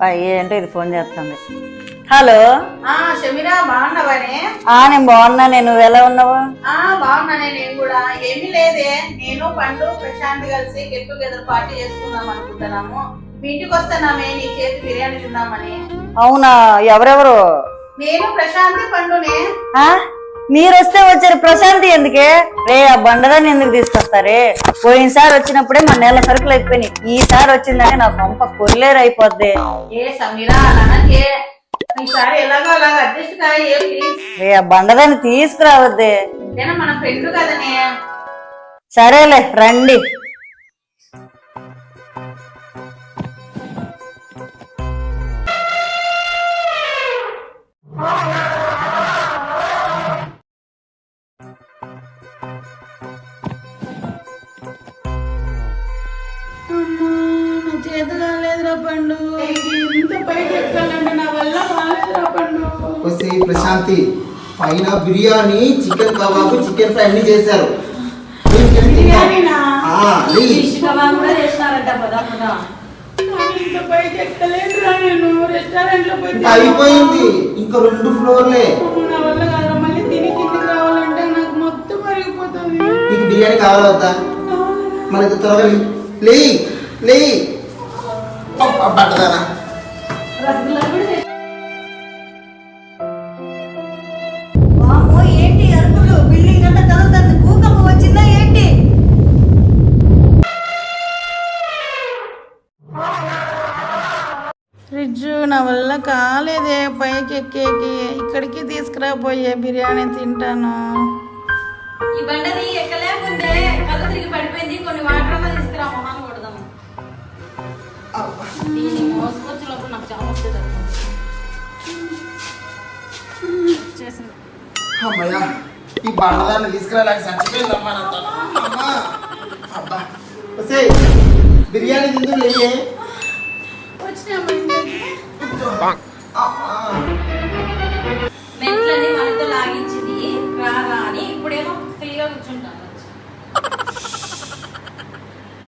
అబ్బా, ఏంటో ఇది ఫోన్ చేస్తుంది. హలో? ఆ షమీరా బాగున్నావానే ఆ నేను బాగున్నా. నేను నువ్వు ఎలా ఉన్నావు? ఆ బాగున్నానే నేను కూడా. ఏమీ లేదే. నేను పండు ప్రశాంత్ కలిసి గెట్ టుగెదర్ పార్టీ చేసుకుందాం అనుకుంటున్నాము. మీ ఇంటికి వస్తున్నామే నీ చేతి బిర్యానీ తిందామని. అవునా? ఎవరెవరు? నేను ప్రశాంత్ పండునే. మీరు వస్తే వచ్చారు ప్రశాంతి ఎందుకే? రే ఆ బండదాన్ని ఎందుకు తీసుకొస్తారే? పోయినసారి వచ్చినప్పుడే మన నెల సరుకులు అయిపోయినాయి. ఈసారి వచ్చిందని నా పంప కొల్లేరు అయిపోద్ది ఏ సమీరా అలాగే ఈసారి ఎలాగో అలాగ అడ్జస్ట్ కాయ ఏ ప్లీజ్ రే ఆ బండదాన్ని తీసుకురావద్దే. ఏనా మన ఫ్రెండ్ కదనే? సరేలే రండి. ప్రశాంతి. పైన biryani chicken kebab chicken fry అన్ని చేశారు. అయిపోయింది. ఇంకా రెండు ఫ్లోర్లే. తిన్నాను. నా వల్ల కాదురా. మళ్ళీ తిని కిందకి రావాలంటే నాకు మొత్తం మరిగిపోతుంది. నీకు బిర్యానీ కావాలా వద్దా? మరి త్వరగా లీ. లే లే ఫ్రిడ్జ్ నా వల్ల కాలేదే పైకి ఎక్కేకి. ఇక్కడికి తీసుకురాపోయే బిర్యానీ తింటాను. ఈ బండది ఎక్కలేకుంటే కళ్ళు తిరిగి పడిపోయింది. కొన్ని వాటర్ అన్నా తీసుకురా మొహాన్ కొడదాం. దీన్ని మోసుకొచ్చి లోపల నాకు చాలా వస్తుంది చేసింది. అమ్మయ్యా ఈ బండదాన్ని తీసుకురాలేక చచ్చిపోయిందమ్మా అబ్బా. బిర్యానీ తిందు లేయే. 棒。哦